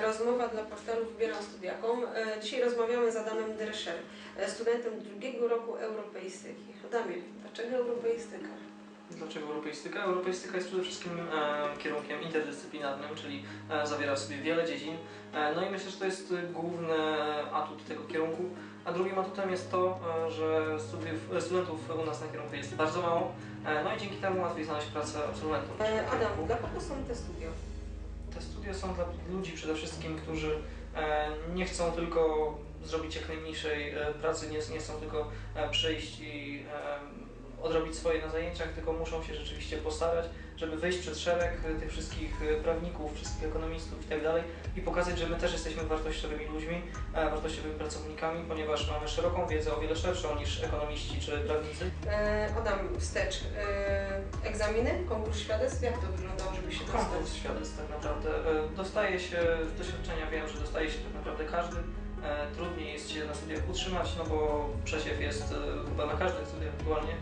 Rozmowa dla portalu Wybieram Studia.com. E, Dzisiaj rozmawiamy z Adamem Drescher, e, studentem drugiego roku europeistyki. Adamie, dlaczego europeistyka? Dlaczego europeistyka? Europeistyka jest przede wszystkim e, kierunkiem interdyscyplinarnym, czyli e, zawiera w sobie wiele dziedzin. E, no i myślę, że to jest główny atut tego kierunku. A drugim atutem jest to, e, że studiów, studentów u nas na kierunku jest bardzo mało. No i dzięki temu łatwiej znaleźć pracę absolwentom. Adam, dla kogo są te studia? Studia są dla ludzi przede wszystkim, którzy e, nie chcą tylko zrobić jak najmniejszej e, pracy, nie, nie chcą tylko e, przyjść i odrobić swoje na zajęciach, tylko muszą się rzeczywiście postarać, żeby wyjść przed szereg e, tych wszystkich e, prawników, wszystkich ekonomistów i tak dalej i pokazać, że my też jesteśmy wartościowymi ludźmi, e, wartościowymi pracownikami, ponieważ mamy szeroką wiedzę, o wiele szerszą niż ekonomiści czy prawnicy. E, Adam, wstecz. E, Egzaminy, konkurs świadectw, jak to wyglądało, żeby się dostać? Konkurs świadectw tak naprawdę. E, Dostaje się, z doświadczenia wiem, że dostaje się tak naprawdę każdy. Trudniej jest się na studiach utrzymać, no bo przesiew jest chyba na każdych studiach aktualnie,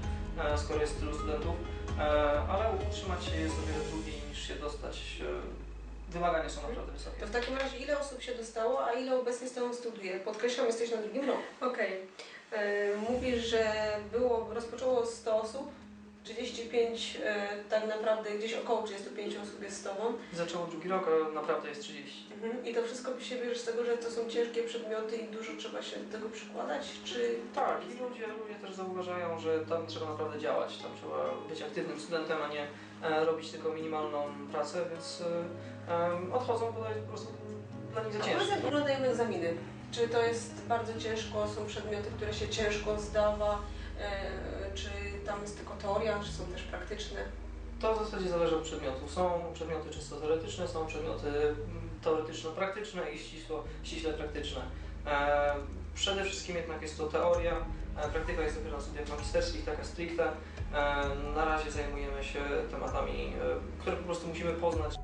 skoro jest tylu studentów, E, ale utrzymać się jest o wiele trudniej niż się dostać. E, Wymagania są naprawdę wysokie. To w takim razie ile osób się dostało, a ile obecnie z Tobą studiuje? Podkreślam, jesteś na drugim roku. Okej. E, Mówisz, że było, rozpoczęło 100 osób, 35 e, tak naprawdę, gdzieś około 35 osób jest z Tobą. Zaczęło drugi rok, a naprawdę jest 30. Mhm. I to wszystko się bierze z tego, że to są ciężkie przedmioty i dużo trzeba się do tego przykładać, czy... Tak, i ludzie, ludzie też zauważają, że tam trzeba naprawdę działać, tam trzeba być aktywnym studentem, a nie e, robić tylko minimalną pracę, więc e, odchodzą, bo to jest po prostu dla nich za A ciężko. jak wyglądają egzaminy? Czy to jest bardzo ciężko, są przedmioty, które się ciężko zdawa, czy tam jest tylko teoria, czy są też praktyczne? To w zasadzie zależy od przedmiotu. Są przedmioty czysto teoretyczne, są przedmioty mm, teoretyczno-praktyczne i ścisło, ściśle praktyczne. E, przede wszystkim jednak jest to teoria, e, praktyka jest dopiero na studiach magisterskich, taka stricte. E, na razie zajmujemy się tematami, e, które po prostu musimy poznać.